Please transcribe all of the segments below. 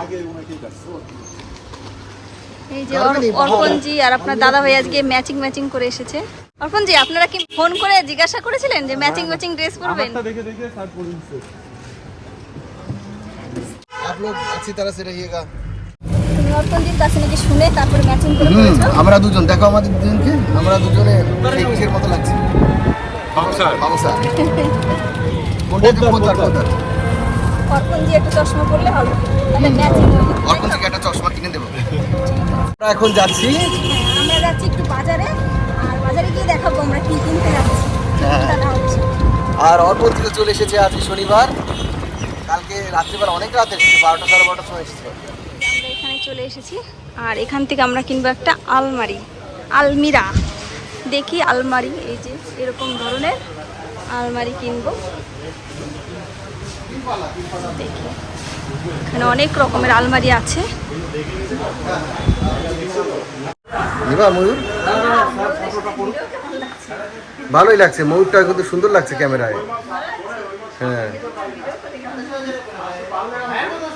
আগে ওনাকেই কাটছে এই যে অর- অর্পণজি আর আপনার দাদা ভাই আজকে ম্যাচিং ম্যাচিং করে এসেছে অর্পণজি আপনারা কি ফোন করে জিজ্ঞাসা করেছিলেন যে ম্যাচিং ম্যাচিং ড্রেস পরবেন আমারটা দেখে দেখে শার্ট পরে দিচ্ছে आप लोग अच्छी तरह से रहिएगा তুমি অর্পণজির কাছে নাকি শুনে তারপরে ম্যাচিং করে হুম পরেছো আমরা দুজন দেখো আমাদের দুজনকে আমরা দুজনে সেই কিসের মতো লাগছে বাবুসা কোনটা কোথার কোথার অর্পণজি একটু চশমা পরলে হবে। ম্যাচিং অর্পণ একটা চশমা কিনে দেবো। আমরা এখন যাচ্ছি। আমরা যাচ্ছি একটু বাজারে। আর বাজারে গিয়ে দেখাবো আমরা কি কিনতে যাচ্ছি। হ্যাঁ। আর অর্পণ থেকে চলে এসেছে আজকে শনিবার। কালকে রাত্রিবেলা অনেক রাতে এসেছে বারোটা সাড়ে বারোটার সময় এসেছে। আমরা এখানে চলে এসেছি। আর এখান থেকে আমরা কিনবো একটা আলমারি। আলমিরা। দেখি আলমারি এই যে এরকম ধরনের আলমারি কিনবো। দেখি এখানে অনেক রকমের আলমারি আছে। ভালোই লাগছে ময়ূরটা কিন্তু সুন্দর লাগছে ক্যামেরায়। হ্যাঁ।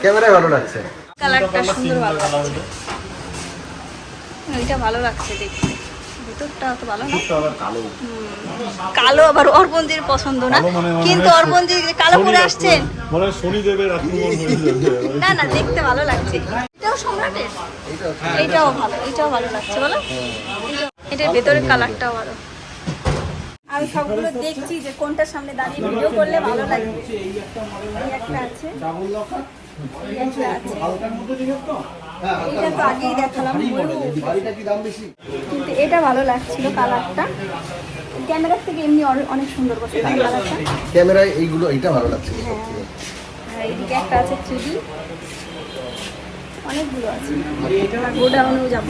ক্যামেরায় ভালো লাগছে। কালারটা সুন্দর ভালো লাগছে। এটা ভালো লাগছে দেখতে। ভিতরটা অত ভালো না। কালো। আবার অর্পণজির পছন্দ না। মানে কিন্তু অর্পণজি কালো পরে আসছেন না না দেখতে ভালো লাগছে। এটাও সম্রাটের? এটাও ভালো এটাও ভালো লাগছে বলো। এটার ভেতরের কালারটাও ভালো। আমি সবগুলো দেখছি যে কোনটার সামনে দাঁড়িয়ে ভিডিও করলে ভালো লাগবে এই একটা আছে। আছে। এটা তো আগেই দেখালাম। কিন্তু এটা ভালো লাগছিল কালারটা। ক্যামেরার থেকে এমনি অনে- অনেক সুন্দর করছে কালারটা। ক্যামেরায় এইগুলো এইটা ভালো লাগছে আর এইদিকে একটা আছে থ্রিডি। অনেকগুলো আছে। গোডাউনেও যাব।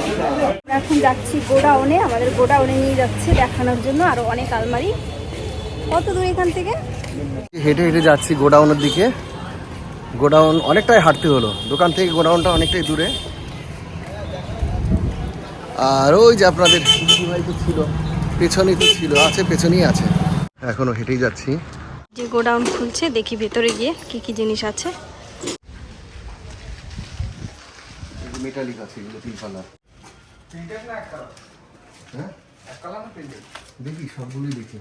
এখন যাচ্ছি গোডাউনে। আমাদের গোডাউনে নিয়ে যাচ্ছে দেখানোর জন্য আরও অনেক আলমারি। কত দূর এখান থেকে? হেঁটে হেঁটে যাচ্ছি গোডাউনের দিকে। গোডাউন অনেকটাই হাঁটতে হলো। দোকান থেকে গোডাউনটা অনেকটাই দূরে। আর ওই যে আপনাদের তো ছিল পেছনেই তো ছিল আছে পেছনেই আছে। এখনও হেঁটেই যাচ্ছি। যে গোডাউন খুলছে দেখি ভেতরে গিয়ে কি কি জিনিস আছে। মেটালিক আছে এগুলো তিন কালার হ্যাঁ? দেখি সবগুলোই দেখি।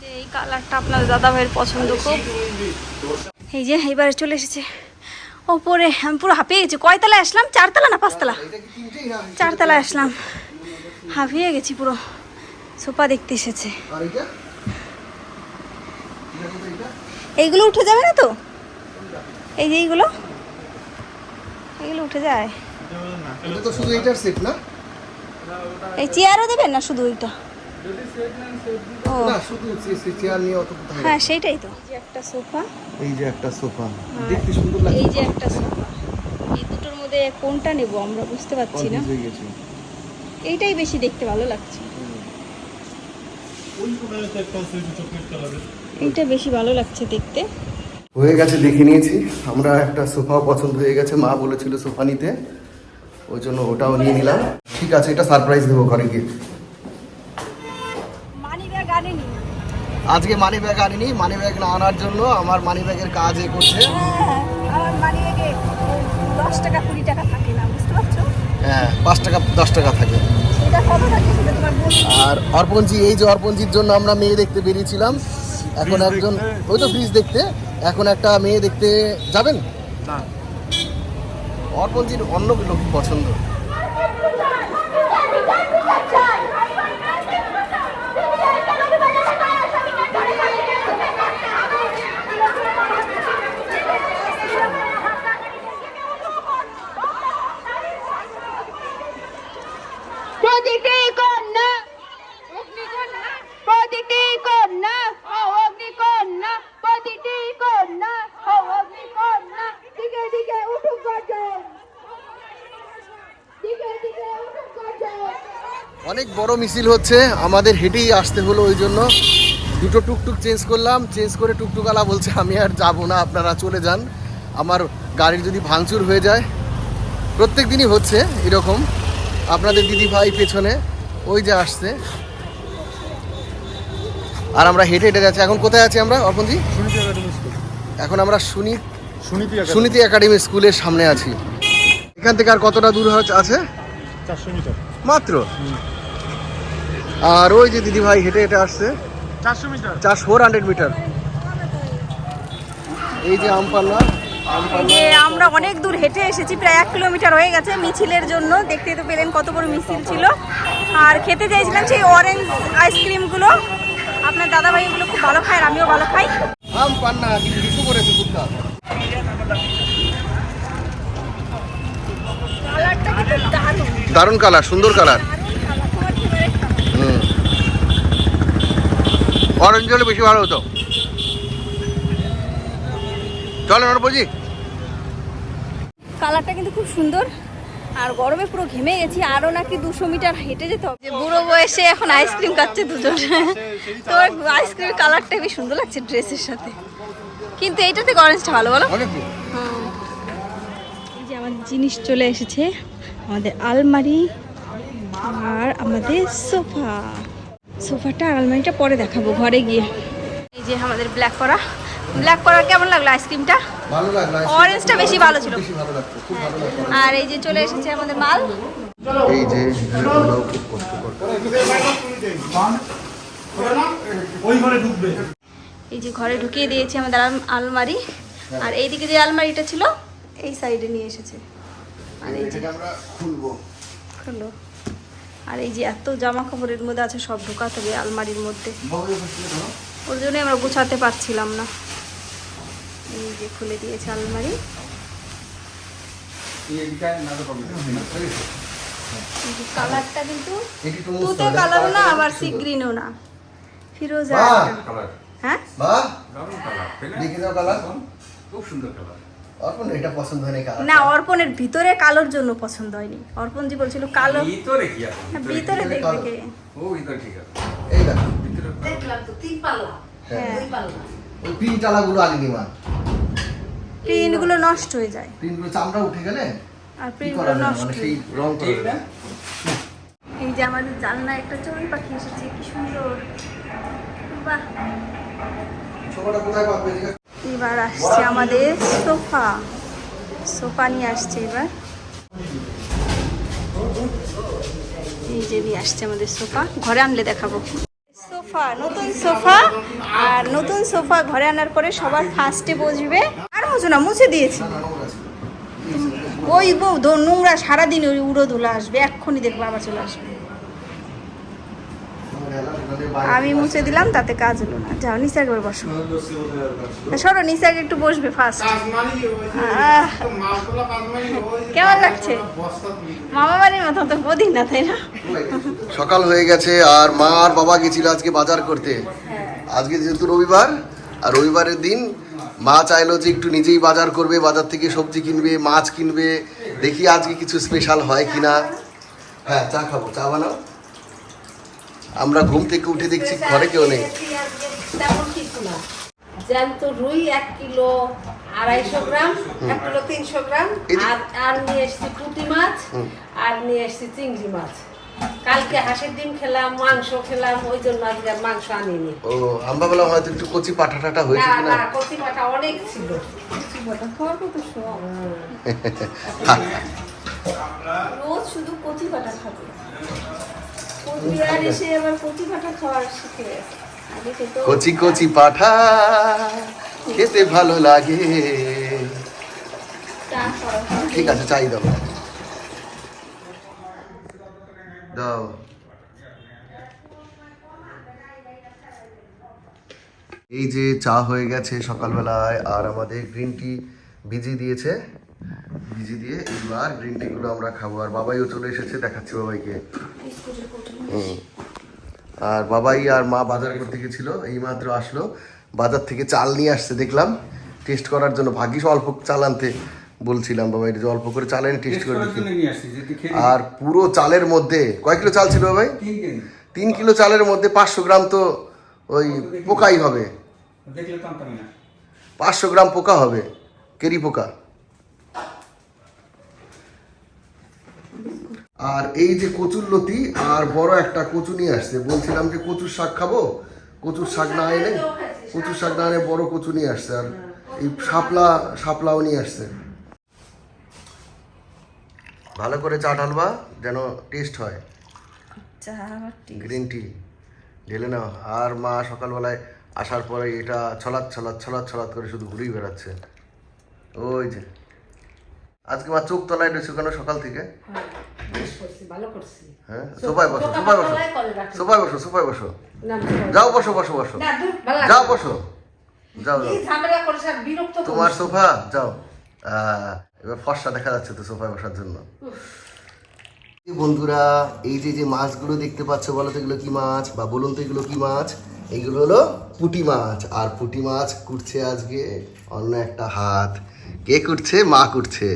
যে এই কালারটা আপনার দাদা ভাইয়ের পছন্দ খুব। এই যে এইবারে চলে এসেছে। ওপরে আমি পুরো হাঁপিয়ে গেছি। কয়তলায় আসলাম? চারতলা না পাঁচতলা? চারতলায় আসলাম। হাঁপিয়ে গেছি পুরো। সোফা দেখতে এসেছে? এইগুলো উঠে যাবে না তো? এই যে এইগুলো? এগুলো উঠে যায়। এই চেয়ারও দেবেন না শুধু ওইটা? হ্যাঁ সেইটাই তো। একটা সোফা। এই যে একটা সোফা। দেখতে সুন্দর লাগছে। এই যে একটা সোফা। এই দুটোর মধ্যে কোনটা নেব আমরা বুঝতে পারছি না। হয়ে এইটাই বেশি দেখতে ভালো লাগছে। এইটা বেশি ভালো লাগছে দেখতে। হয়ে গেছে দেখে নিয়েছি। আমরা একটা সোফাও পছন্দ হয়ে গেছে। মা বলেছিল সোফা নিতে। ওই জন্য ওটাও নিয়ে নিলাম। ঠিক আছে এটা সারপ্রাইজ দেবো ঘরে গিয়ে। আজকে মানি ব্যাগ আনিনি মানি ব্যাগ না আনার জন্য আমার মানি ব্যাগের কাজ এ করছে। হ্যাঁ আমার মানি ব্যাগে দশ টাকা কুড়ি টাকা থাকে না বুঝতে পারছ? হ্যাঁ পাঁচ টাকা দশ টাকা থাকে। সেটা কত থাকে সেটা তোমার বলছি আর অর্পণজি এই যে অর্পণজির জন্য আমরা মেয়ে দেখতে বেরিয়েছিলাম এখন একজন ওই তো ব্রিজ দেখতে। এখন একটা মেয়ে দেখতে যাবেন? না। অর্পণজির অন্য লোক পছন্দ। অনেক বড় মিছিল হচ্ছে আমাদের হেঁটেই আসতে হলো ওই জন্য। দুটো টুকটুক চেঞ্জ করলাম চেঞ্জ করে টুকটুকালা বলছে আমি আর যাব না আপনারা চলে যান। আমার গাড়ির যদি ভাঙচুর হয়ে যায় প্রত্যেক দিনই হচ্ছে এরকম। আপনাদের দিদি ভাই পেছনে ওই যে আসছে। আর আমরা হেঁটে হেঁটে যাচ্ছি। এখন কোথায় আছি আমরা অর্পণজি এখন আমরা শুনি সুনীতি একাডেমি। স্কুলের সামনে আছি। এখান থেকে আর কতটা দূর আছে? চারশো মিটার। মাত্র? আর ওই যে দিদি ভাই হেঁটে হেঁটে আসছে। চারশো মিটার। ফোর হান্ড্রেড মিটার এই যে আমপান্না এই যে আমরা অনেক দূর হেঁটে এসেছি প্রায় এক কিলোমিটার হয়ে গেছে মিছিলের জন্য। দেখতেই তো পেলেন কত বড় মিছিল ছিল। আর খেতে চাইছিলাম সেই অরেঞ্জ আইসক্রিমগুলো আপনার দাদা ভাই এগুলো খুব ভালো খায় আর আমিও ভালো খাই। আমপান্না কিন্তু কিছু করেছে কুত্তা দারুণ। কালার সুন্দর কালার দারুণ কালার তোমার ফেভারিট কালার হুম অরেঞ্জ হলে বেশি ভালো হতো। চলো বুঝি কালারটা কিন্তু খুব সুন্দর। আর গরমে পুরো ঘেমে গেছি আরও নাকি দুশো মিটার হেঁটে যেতে হবে। বুড়ো বয়সে এখন আইসক্রিম খাচ্ছে দুজন। তোর আইসক্রিমের কালারটা বেশ সুন্দর লাগছে ড্রেসের সাথে। কিন্তু এইটাতে থেকে অরেঞ্জটা ভালো বলো। যে আমাদের জিনিস চলে এসেছে আমাদের আলমারি আর আমাদের সোফা। সোফাটা আর আলমারিটা পরে দেখাবো ঘরে গিয়ে। এই যে আমাদের ব্ল্যাক করা। ব্ল্যাক করা কেমন লাগল আইসক্রিমটা ভালো লাগল অরেঞ্জটা বেশি ভালো ছিল। আর এই যে চলে এসেছে আমাদের মাল। এই যে খুব কষ্টকর। ওই ঘরে ঢুকবে। এই যে ঘরে ঢুকিয়ে দিয়েছি আমাদের আলমারি। আর এইদিকে যে আলমারিটা ছিল এই সাইডে নিয়ে এসেছে। আর এই যে আমরা খুলবো। হলো আর এই যে এত জামা কাপড়ের মধ্যে আছে সব ঢোকাতে হবে আলমারির মধ্যে। ওর জন্যই আমরা গুছাতে পারছিলাম না। এই যে খুলে দিয়েছে আলমারি। কালারটা কিন্তু তুতে কালারও না আবার সি গ্রিনও না। ফিরোজা বাহ! হ্যাঁ? বা দেখে দাও কালার। খুব সুন্দর কালার। অর্পণ এটা পছন্দ হয় না না অর্পণের ভিতরে কালোর জন্য পছন্দ হয়নি। অর্পণ জি বলছিল কালো। ভিতরে কি আছে? হ্যাঁ, ভিতরে দেখবে কে। ও ভিতরে ঠিক আছে। এই দেখো। ভিতরে হ্যাঁ। ওই পিন টালাগুলো আলিনি মা প্রিন্টগুলো নষ্ট হয়ে যায়। পিনগুলো চামড়া উঠে গেলে আর কি করা প্রিন্টগুলো নষ্ট মানে হয়ে সেই। রং করে। এই যে আমাদের জানলা একটা চড়ুই পাখি এসেছে কি সুন্দর। বাহ। ছোটটা কোথায় পাবে? এবার আসছে আমাদের সোফা। সোফা নিয়ে আসছে এবার। এই যে নিয়ে আসছে আমাদের সোফা। ঘরে আনলে দেখাবো। সোফা, নতুন সোফা। আর নতুন সোফা ঘরে আনার পরে সবার ফার্স্টে আর না, মুছে দিয়েছি। ওই নোংরা সারাদিন ওই উড়ো ধুলা আসবে। এক্ষুনি দেখব আবার চলে আসবে। আমি মুছে দিলাম, তাতে কাজ হলো না। যাও, নিচে একবার বসো। সরো, নিচে আগে একটু বসবে ফার্স্ট কেমন লাগছে? মামা বাড়ির মতো তো বদিন না, তাই না? সকাল হয়ে গেছে, আর মা আর বাবা গেছিল আজকে বাজার করতে। আজকে যেহেতু রবিবার, আর রবিবারের দিন মা চাইলো যে একটু নিজেই বাজার করবে, বাজার থেকে সবজি কিনবে, মাছ কিনবে, দেখি আজকে কিছু স্পেশাল হয় কিনা। হ্যাঁ চা খাব, চা বানাও। আমরা ঘুম থেকে উঠে দেখছি ঘরে কেউ নেই। তেমন কিছু না। জ্যান্ত রুই এক কিলো আড়াইশো গ্রাম এক কিলো তিনশো গ্রাম। আর আর নিয়ে এসছি পুঁটি মাছ আর নিয়ে এসছি চিংড়ি মাছ। কালকে হাঁসের ডিম খেলাম মাংস খেলাম ওই জন্য আজকে মাংস আনিনি। ও আমরা বললাম হয়তো একটু কচি পাঠা টাটা হয়েছে না কিনা। না কচি পাটা অনেক ছিল। খাওয়ার কত শখ। রোজ শুধু কচি পাটা খাবে। কোচবিহার এসে আবার কচি শিখে কচি কচি পাঠা খেতে ভালো লাগে। ঠিক আছে চাই দাও। দাও। এই যে চা হয়ে গেছে সকালবেলায় আর আমাদের গ্রিন টি ভিজিয়ে দিয়েছে। ভিজিয়ে দিয়ে এবার গ্রিন টিগুলো আমরা খাব। আর বাবাইও চলে এসেছে দেখাচ্ছি বাবাইকে। আর বাবাই আর মা বাজার করতে গেছিল এই মাত্র আসলো। বাজার থেকে চাল নিয়ে আসছে দেখলাম। টেস্ট করার জন্য ভাগ্যিস অল্প চাল আনতে বলছিলাম বাবা যে অল্প করে চাল এনে টেস্ট করে আর পুরো চালের মধ্যে কয় কিলো চাল ছিল ভাই তিন কিলো চালের মধ্যে পাঁচশো গ্রাম তো ওই পোকাই হবে। দেখলে তো আনতাম না। পাঁচশো গ্রাম পোকা হবে কেরি পোকা। আর এই যে কচুর লতি আর বড় একটা কচু নিয়ে আসছে বলছিলাম যে কচুর শাক খাব? কচুর শাক না এনে কচুর শাক না এনে বড় কচু নিয়ে আসছে আর এই শাপলা শাপলাও নিয়ে আসছে। ভালো করে চা ঢালবা যেন টেস্ট হয়। গ্রিন টি ঢেলে নাও। আর মা সকালবেলায় আসার পরে এটা ছলাৎ ছলাৎ ছলাৎ ছলাৎ করে শুধু ঘুরেই বেড়াচ্ছে। ওই যে। আজকে মা চোখ তলায় রয়েছে কেন সকাল থেকে? হ্যাঁ। হ্যাঁ? সোফায় বসো সোফায় বসো। সোফায় বসো সোফায় বসো। যাও বসো বসো বসো। যাও বসো। যাও যাও। তোমার সোফা যাও। এবার ফর্সা দেখা যাচ্ছে তো সোফায় বসার জন্য। বন্ধুরা এই যে যে মাছগুলো দেখতে পাচ্ছ বলো তো এগুলো কি মাছ? বা বলুন তো এগুলো কি মাছ? এইগুলো হলো পুটি মাছ। আর পুটি মাছ কুটছে আজকে অন্য একটা হাত। কে কুটছে? মা কুটছে।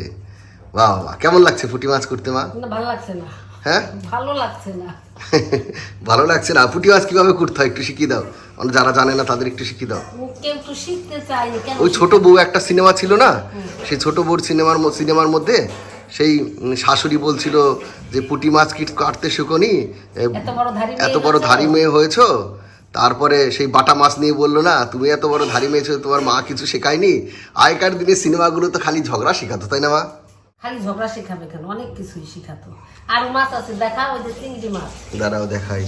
বাহ বাহ কেমন লাগছে পুঁটি মাছ করতে মা? ভালো লাগছে না। হ্যাঁ? ভালো লাগছে না। ভালো লাগছে না? পুঁটি মাছ কীভাবে করতে হয় একটু শিখিয়ে দাও। মানে যারা জানে না তাদের একটু শিখিয়ে দাও। শিখতে চাই ওই ছোট বউ একটা সিনেমা ছিল না? সেই ছোট বউর সিনেমার সিনেমার মধ্যে সেই শাশুড়ি বলছিল যে পুঁটি মাছ কি কাটতে শুকনি এত বড় ধারি মেয়ে হয়েছ? তারপরে সেই বাটা মাছ নিয়ে বলল না তুমি এত বড় ধারি মেয়েছো তোমার মা কিছু শেখায়নি? আগেকার দিনে সিনেমাগুলো তো খালি ঝগড়া শেখাতো তাই না মা? খালি ঝগড়া শেখাবে কেন? অনেক কিছুই শেখাতো। আর মাছ আছে দেখা ওই যে চিংড়ি মাছ। দাঁড়াও দেখাই।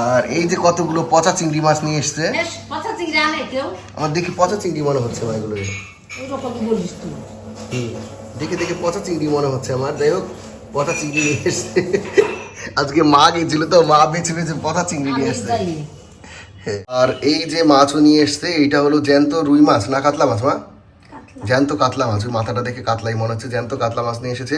আর এই যে কতগুলো পচা চিংড়ি মাছ নিয়ে এসছে? পচা চিংড়ি আনে কেউ। আমার দেখি পচা চিংড়ি মনে হচ্ছে আমার এগুলো। এরকম বলিস তুই। দেখে দেখে পচা চিংড়ি মনে হচ্ছে আমার। যাই হোক পচা চিংড়ি নিয়ে এসছে। আজকে মা গেছিল তো মা বেছে বেছে পচা চিংড়ি নিয়ে এসছে। আর এই যে মাছও নিয়ে এসছে এইটা হলো জ্যান্ত রুই মাছ না কাতলা মাছ মা? জ্যান্ত কাতলা মাছ ওই মাথাটা দেখে কাতলাই মনে হচ্ছে। জ্যান্ত কাতলা মাছ নিয়ে এসেছে।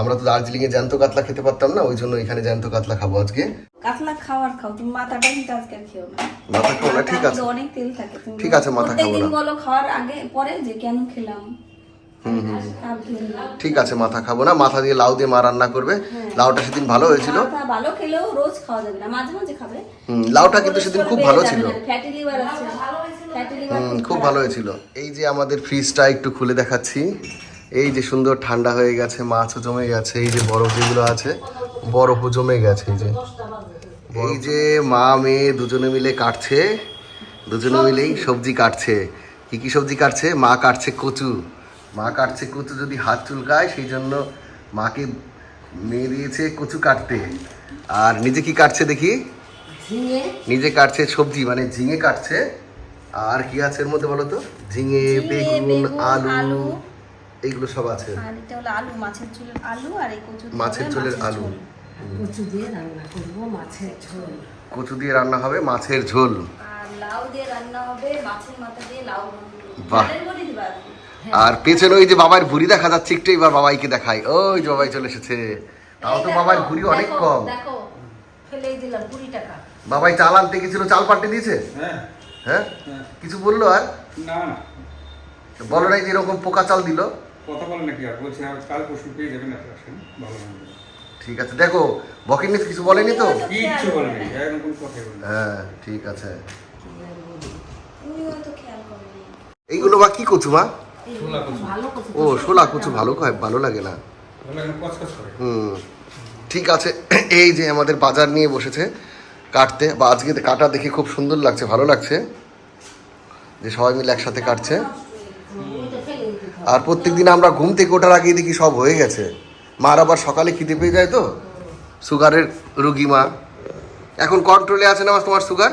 আমরা তো দার্জিলিংয়ে জ্যান্ত কাতলা খেতে পারতাম না ওই জন্য এখানে জ্যান্ত কাতলা খাব আজকে। কাতলা খাওয়ার খাও তুমি মাথাটা কিন্তু আজকে খেও না। মাথা খাও না ঠিক আছে। অনেক তেল থাকে ঠিক আছে মাথা খাব না। বলো খাওয়ার আগে পরে যে কেন খেলাম। হুম হুম। ঠিক আছে মাথা খাব না। মাথা দিয়ে লাউ দিয়ে মা রান্না করবে। লাউটা সেদিন ভালো হয়েছিল। হুম লাউটা কিন্তু সেদিন খুব ভালো ছিল। হুম খুব ভালো হয়েছিল। এই যে আমাদের ফ্রিজটা একটু খুলে দেখাচ্ছি। এই যে সুন্দর ঠান্ডা হয়ে গেছে মাছও জমে গেছে। এই যে বরফ যেগুলো আছে বরফও জমে গেছে এই যে। এই যে মা মেয়ে দুজনে মিলে কাটছে। দুজনে মিলেই সবজি কাটছে। কী কী সবজি কাটছে? মা কাটছে কচু। মা কাটছে কচু যদি হাত চুলকায় সেই জন্য মাকে মেয়ে দিয়েছে কচু কাটতে। আর নিজে কি কাটছে দেখি? নিজে কাটছে সবজি মানে ঝিঙে কাটছে। আর কি আছে এর মধ্যে বলো তো? ঝিঙে বেগুন আলু। এইগুলো সব আছে। মাছের চুলের আলু কচু দিয়ে রান্না কচু দিয়ে রান্না হবে মাছের ঝোল। আর লাউ দিয়ে রান্না হবে মাছের মাথা দিয়ে লাউ। বাহ। আর পেছনে ওই যে বাবার ভুড়ি দেখা যাচ্ছে একটু এবার বাবাইকে দেখাই। ওই যে বাবাই চলে এসেছে। তাও তো বাবার ভুড়ি অনেক কম। বাবাই চাল আনতে গেছিল চাল পাল্টে দিয়েছে? হ্যাঁ।, হ্যাঁ? কিছু বলল আর? না বলো নাই যে এরকম পোকা চাল দিল? ঠিক আছে দেখো বকেট নিস কিছু বলেনি তো? হ্যাঁ ঠিক আছে। এইগুলো বা কি করছ মা? ও শোলা কচু ভালো হয় ভালো লাগে না। হুম ঠিক আছে। এই যে আমাদের বাজার নিয়ে বসেছে কাটতে বা আজকে কাটা দেখে খুব সুন্দর লাগছে ভালো লাগছে। যে সবাই মিলে একসাথে কাটছে। আর প্রত্যেক দিন আমরা ঘুম থেকে ওঠার আগেই দেখি সব হয়ে গেছে। মার আবার সকালে খিদে পেয়ে যায় তো? সুগারের রুগী মা। এখন কন্ট্রোলে আছে না তোমার সুগার?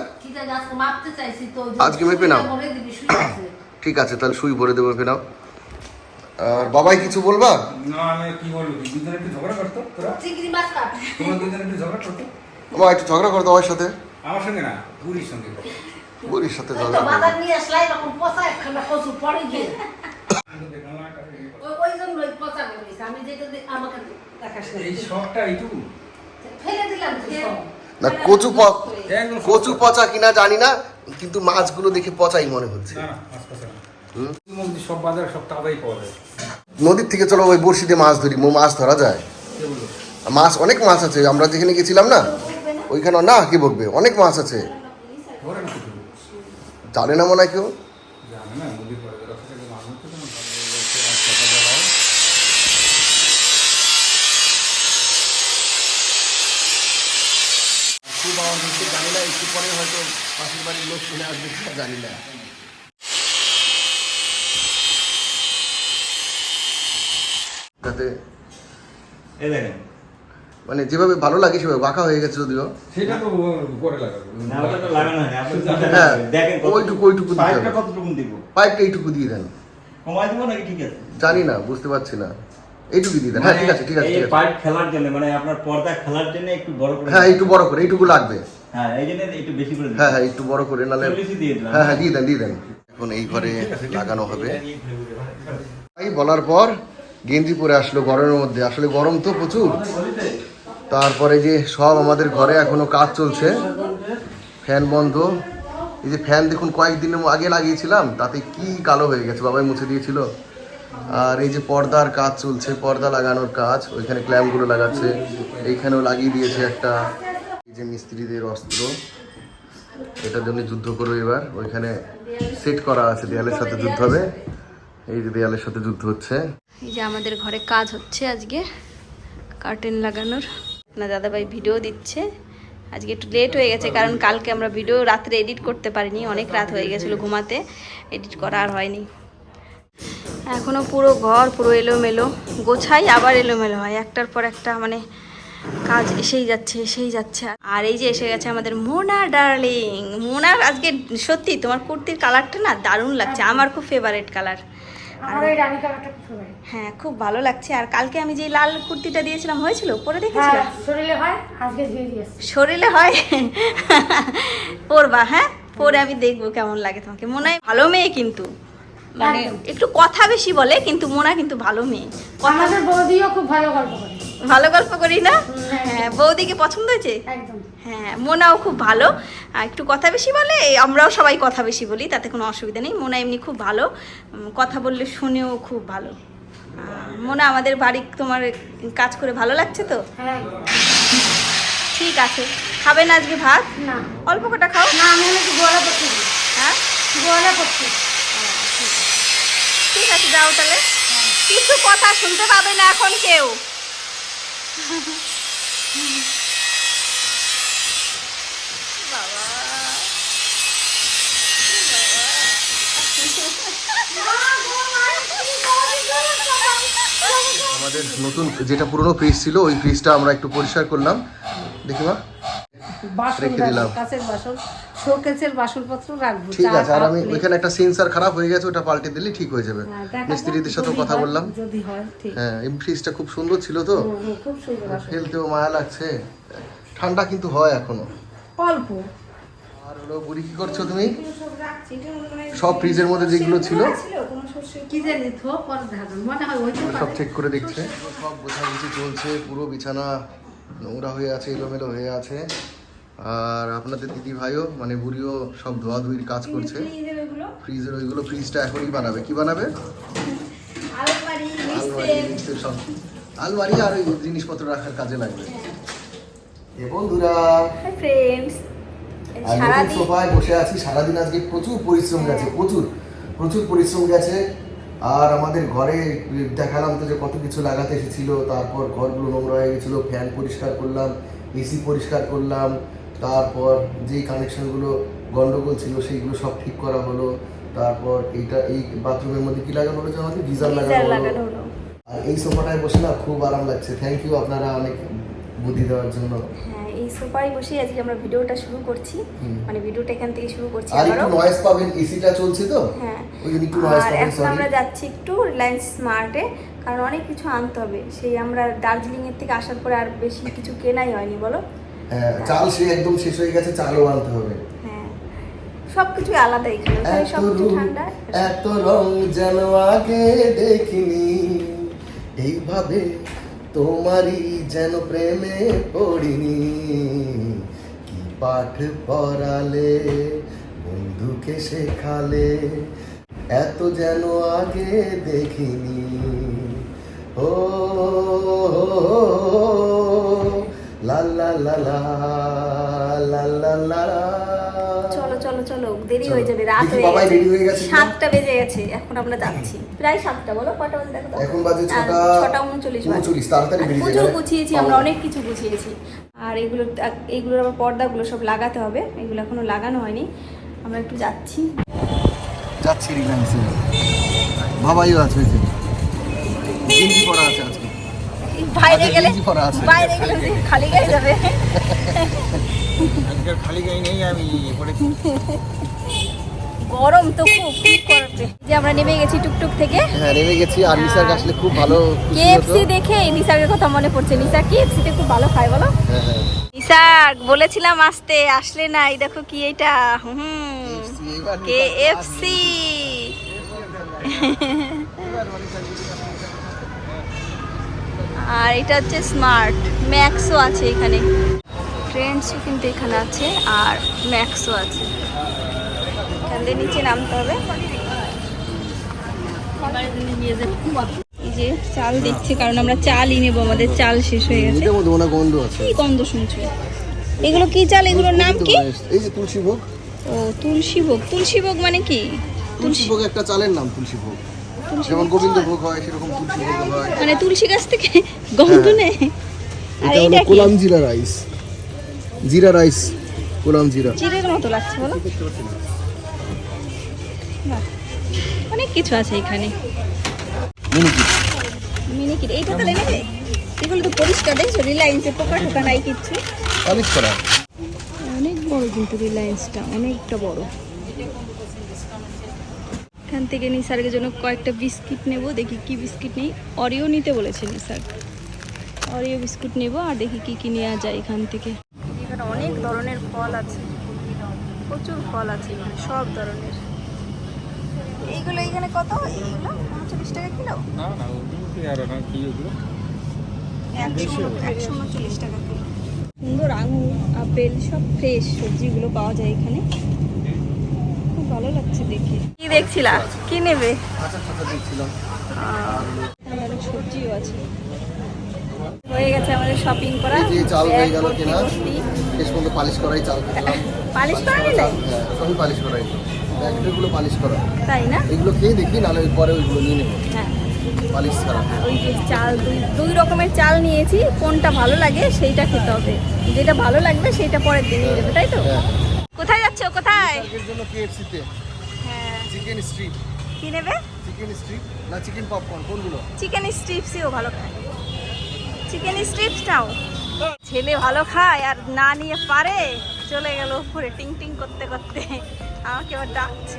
আজকে মেপে নাও। ঠিক আছে তাহলে শুই ভরে দেবো ফেরাও আর বাবাই কিছু বলবা? না আমি কি বলব? একটু ঝগড়া করতো তোরা। তোমরা একটু ঝগড়া করতো বাবা একটু ঝগড়া করতো আমার সাথে। আমার সঙ্গে না বুড়ির সঙ্গে সাথে ঝগড়া বাজার নিয়ে আসলাই তখন একখানা কচু পড়ে গিয়ে। ওই জন্য আমি যেটা আমাকে দেখাস এই শখটা এইটুকু। ফেলে দিলাম না কচু পচা কিনা জানি না কিন্তু মাছগুলো দেখে পচাই মনে হচ্ছে। নদীর থেকে চলো ওই বর্ষিতে মাছ ধরি মাছ ধরা যায়। মাছ অনেক মাছ আছে আমরা যেখানে গেছিলাম না ওইখানে না কি বলবে অনেক মাছ আছে। জানে না মনে হয় কেউ? মানে যেভাবে ভালো লাগে সেভাবে বাঁকা হয়ে গেছে যদিও। হ্যাঁ, এইটুকু দিয়ে দেন। জানি না বুঝতে পারছি না। এইটুকু দিয়ে দেন। হ্যাঁ মানে ঠিক আছে ঠিক আছে। পাইপ খেলার জন্য মানে আপনার পর্দা খেলার জন্য একটু বড় করে হ্যাঁ একটু বড় করে এইটুকু লাগবে। হ্যাঁ এই জন্য একটু বেশি করে হ্যাঁ হ্যাঁ একটু বড় করে নালে হ্যাঁ হ্যাঁ দিয়ে দেন দিয়ে দেন। এখন এই ঘরে লাগানো হবে। এই বলার পর গেঞ্জি পরে আসলো গরমের মধ্যে। আসলে গরম তো প্রচুর। তারপরে যে সব আমাদের ঘরে এখনও কাজ চলছে। ফ্যান বন্ধ। এই যে ফ্যান দেখুন কয়েকদিন আগে লাগিয়েছিলাম তাতে কি কালো হয়ে গেছে বাবাই মুছে দিয়েছিল। আর এই যে পর্দার কাজ চলছে পর্দা লাগানোর কাজ ওইখানে ক্ল্যাম্পগুলো লাগাচ্ছে। এইখানেও লাগিয়ে দিয়েছে একটা। যে মিস্ত্রিদের অস্ত্র, এটার জন্য যুদ্ধ করবে এবার। ওইখানে সেট করা আছে, দেয়ালের সাথে যুদ্ধ হবে। এই যে দেয়ালের সাথে যুদ্ধ হচ্ছে। এই যে আমাদের ঘরে কাজ হচ্ছে আজকে, কার্টেন লাগানোর। না, দাদাভাই ভিডিও দিচ্ছে। আজকে একটু লেট হয়ে গেছে, কারণ কালকে আমরা ভিডিও রাত্রে এডিট করতে পারিনি। অনেক রাত হয়ে গেছিল ঘুমাতে এডিট করা আর হয়নি। এখনও পুরো ঘর পুরো এলোমেলো। গোছাই আবার এলোমেলো হয়, একটার পর একটা মানে কাজ এসেই যাচ্ছে এসেই যাচ্ছে। আর এই যে এসে গেছে আমাদের মোনা ডার্লিং মোনার আজকে সত্যি তোমার কুর্তির কালারটা না দারুণ লাগছে আমার খুব ফেভারেট কালার হ্যাঁ খুব ভালো লাগছে। আর কালকে আমি যে লাল কুর্তিটা দিয়েছিলাম হয়েছিল? পরে দেখেছিল? শরীরে হয় আজকে শরীরে হয়? পরবা হ্যাঁ? পরে আমি দেখব কেমন লাগে তোমাকে। মনে হয় ভালো মেয়ে কিন্তু। মানে একটু কথা বেশি বলে কিন্তু মোনা কিন্তু ভালো মেয়ে। কথা আমাদের বৌদিও খুব ভালো গল্প করে। ভালো গল্প করি না? হ্যাঁ। বৌদিকে পছন্দ হয়েছে? হ্যাঁ মোনাও খুব ভালো। একটু কথা বেশি বলে আমরাও সবাই কথা বেশি বলি তাতে কোনো অসুবিধা নেই। মোনা এমনি খুব ভালো। কথা বললে শুনেও খুব ভালো। মোনা আমাদের বাড়ি তোমার কাজ করে ভালো লাগছে তো? হ্যাঁ ঠিক আছে। খাবে না আজকে ভাত? না। অল্প কটা খাও। না আমি একটু গোয়ালা করছি হ্যাঁ? গোয়ালা করছি ঠিক আছে যাও তাহলে। কিছু কথা শুনতে পাবে না এখন কেউ। আমাদের নতুন যেটা পুরনো ফ্রিজ ছিল ওই ফ্রিজটা আমরা একটু পরিষ্কার করলাম। দেখি মা। বাসন রেখে দিলাম। বাসন শোকেসের বাসনপত্র রাখব ঠিক আছে আর আমি ওইখানে একটা সেন্সার খারাপ হয়ে গেছে ওটা পাল্টে দিলে ঠিক হয়ে যাবে। হ্যাঁ, মিস্ত্রিদের যদি কথা বললাম। যদি হয় ঠিক। হ্যাঁ এই ফ্রিজটা খুব সুন্দর ছিল তো। হুম, হুম, খুব সুন্দর ফেলতেও মায়া লাগছে। ঠান্ডা কিন্তু হয় এখনও। অল্প। আর হলো বুড়ি কি করছ তুমি? সব ফ্রিজের মধ্যে যেগুলো ছিল? সব চেক করে দেখছে। সব গোছাগুছি চলছে পুরো বিছানা নোংরা হয়ে আছে এলোমেলো হয়ে আছে। আর আপনাদের দিদি ভাইও মানে বুড়িও সব ধোয়াধুয়ির কাজ করছে। ফ্রিজের ওইগুলো ফ্রিজটা এখনই বানাবে। কি বানাবে? আলমারি আলমারি সব। আলমারি আর ওই জিনিসপত্র রাখার কাজে লাগবে। এ বন্ধুরা। সারাদিন সোফায় বসে আছি। সারাদিন আজকে প্রচুর পরিশ্রম গেছে প্রচুর। প্রচুর পরিশ্রম গেছে। আর আমাদের ঘরে দেখালাম তো যে কত কিছু লাগাতে এসেছিল। তারপর ঘরগুলো নোংরা হয়ে গেছিল ফ্যান পরিষ্কার করলাম এসি পরিষ্কার করলাম তারপর যেই কানেকশনগুলো গন্ডগোল ছিল সেইগুলো সব ঠিক করা হলো। তারপর এইটা এই বাথরুমের মধ্যে কি লাগানো হলো আমাদের গিজার লাগানো হলো। হলো। আর এই সোফাটায় বসে না খুব আরাম লাগছে। থ্যাংক ইউ আপনারা অনেক বুদ্ধি দেওয়ার জন্য। হ্যাঁ এই সোফায় বসে আজকে আমরা ভিডিওটা শুরু করছি। মানে ভিডিওটা এখান থেকে শুরু করছি আর একটু নয়েজ পাবেন এসিটা চলছে তো? হ্যাঁ। ওই জন্য একটু নয়েজ পাবেন সরি আমরা যাচ্ছি একটু রিলায়েন্স স্মার্টে কারণ অনেক কিছু আনতে হবে। সেই আমরা দার্জিলিং এর থেকে আসার পরে আর বেশি কিছু কেনাই হয়নি বলো? হ্যাঁ চাল সে একদম শেষ হয়ে গেছে চালও আনতে হবে হ্যাঁ সব আলাদা এখানে ঠান্ডা এত রং যেন আগে দেখিনি এইভাবে তোমারই যেন প্রেমে পড়িনি কি পাঠ পড়ালে বন্ধুকে শেখালে এত যেন আগে দেখিনি ও লা লা লা লা লা লা লা। চলো চলো চলো দেরি হয়ে যাবে রাত হয়ে বাবাই গেছে। হয়ে গেছে কিনা? সাতটা বেজে গেছে এখন আমরা যাচ্ছি। প্রায় সাতটা বলো কটা বাজে দেখো? এখন বাজে আর ছটা ছটা উনচল্লিশ বাজে। উনচল্লিশ, তাড়াতাড়ি আর বেরিয়ে প্রচুর যাবে। গুছিয়েছি আমরা অনেক কিছু গুছিয়েছি। আর এগুলো এইগুলোর আবার পর্দাগুলো সব লাগাতে হবে এগুলো এখনও লাগানো হয়নি। আমরা একটু যাচ্ছি। যাচ্ছি রিলায়েন্সে। বাবাইও আছে গেঞ্জি পরা আছে। বাইরে আচ্ছা, গেলে। বাইরে গেলে খালি গায়ে যাবে খালি গাই নেই আমি গরম তো খুব খুব করবে যে আমরা নেমে গেছি টুকটুক থেকে হ্যাঁ নেমে গেছি আর নিসার আসলে খুব ভালো কেএফসি দেখে নিসারের কথা মনে পড়ছে নিসা কেএফসি তে খুব ভালো খায় বলো হ্যাঁ হ্যাঁ নিসার বলেছিলাম আসতে আসলে না এই দেখো কি এটা হুম কেএফসি আর এটা হচ্ছে স্মার্ট ম্যাক্সও আছে এখানে। ট্রেন্ডসও কিন্তু এখানে আছে আর ম্যাক্সও আছে। এখান দিয়ে নিচে নামতে হবে। এই যে চাল দেখছি কারণ আমরা চালই নেব আমাদের চাল শেষ হয়ে গেছে। এটার মধ্যে গন্ধ আছে। কি গন্ধ শুনছো? এগুলো কি চাল? এগুলোর নাম কি? এই যে তুলসী ভোগ। ও তুলসী ভোগ। তুলসী ভোগ মানে কি? তুলসী ভোগ একটা চালের নাম তুলসী ভোগ। যেমন গোবিন্দ ভোগ হয় সেরকম তুলসী ভোগ হয়। মানে তুলসী গাছ থেকে গন্ধ নেই আর এটা হলো এইটা কোলাম জিরা রাইস। জিরা রাইস কোলাম জিরা। চিড়ের মতো লাগছে বলো। অনেক কিছু আছে এখানে। মিনিকি মিনি কিট এইটা তাহলে নেবে এগুলো তো পরিষ্কার দেখছ? রিলায়েন্সে পোকা টোকা নাই কিচ্ছু করা। অনেক বড় কিন্তু রিলায়েন্সটা অনেকটা বড়। এখান থেকে নিসারের জন্য কয়েকটা বিস্কিট নেব। দেখি কি বিস্কিট নেই। অরিও নিতে বলেছে নিসার। অরিও বিস্কুট নেব আর দেখি কি কি নেওয়া যায় এখান থেকে। এখানে অনেক ধরনের ফল আছে। প্রচুর ফল আছে এখানে সব ধরনের। এইগুলো এখানে কত? এইগুলো উনচল্লিশ টাকা কিলো? না না ওগুলো কি আর না কি ওগুলো? একশো উনচল্লিশ টাকা কিলো। সুন্দর আঙুর আপেল সব ফ্রেশ সবজিগুলো পাওয়া যায় এখানে। ভালো লাগছে দেখে। কি দেখছিলা? কি নেবে? অনেক সবজিও আছে। হয়ে গেছে আমাদের শপিং করা। এই চাল হয়ে গেল ভর্তি শেষ পর্যন্ত পালিশ করাই চাল। পালিশ করা নিলে হ্যাঁ সবই পালিশ করাই। প্যাকেটগুলো পালিশ করা। তাই না? এগুলো খেয়ে দেখি নাহলে পরে ওইগুলো নিয়ে নেব। হ্যাঁ। পালিশ ছাড়া ওই যে চাল দুই দুই রকমের চাল নিয়েছি। কোনটা ভালো লাগে সেইটা খেতে হবে। যেটা ভালো লাগবে সেইটা পরের দিন নিয়ে যাবে তাই তো? হ্যাঁ। যাচ্ছ কোথায়? এর জন্য কেএফসিতে হ্যাঁ। চিকেন স্ট্রিপ কি নেবে? চিকেন স্ট্রিপ না চিকেন পপকর্ন কোনগুলো? চিকেন স্ট্রিপসিও ভালো খায়। চিকেন স্ট্রিপসটাও ছেলে ভালো খায় আর না নিয়ে পারে। চলে গেল উপরে টিং টিং করতে করতে। আমাকে আবার ডাকছে।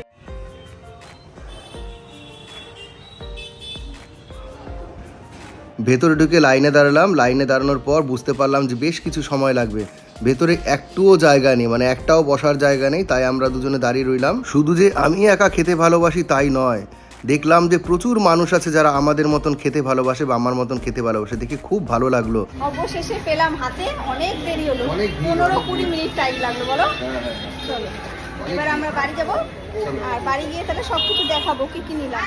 ভেতরে ঢুকে লাইনে দাঁড়ালাম। লাইনে দাঁড়ানোর পর বুঝতে পারলাম যে বেশ কিছু সময় লাগবে। ভেতরে একটুও জায়গা নেই মানে একটাও বসার জায়গা নেই তাই আমরা দুজনে দাঁড়িয়ে রইলাম। শুধু যে আমি একা খেতে ভালোবাসি তাই নয় দেখলাম যে প্রচুর মানুষ আছে যারা আমাদের মতন খেতে ভালোবাসে বা আমার মতন খেতে ভালোবাসে। দেখে খুব ভালো লাগল। অবশেষে পেলাম হাতে অনেক দেরি হলো অনেক ভিড়, পনেরো অনেক কুড়ি মিনিট টাইম লাগল বলো? চলো। এবার আমরা বাড়ি যাব আর বাড়ি গিয়ে তাহলে সব কিছু দেখাবো কি কি নিলাম।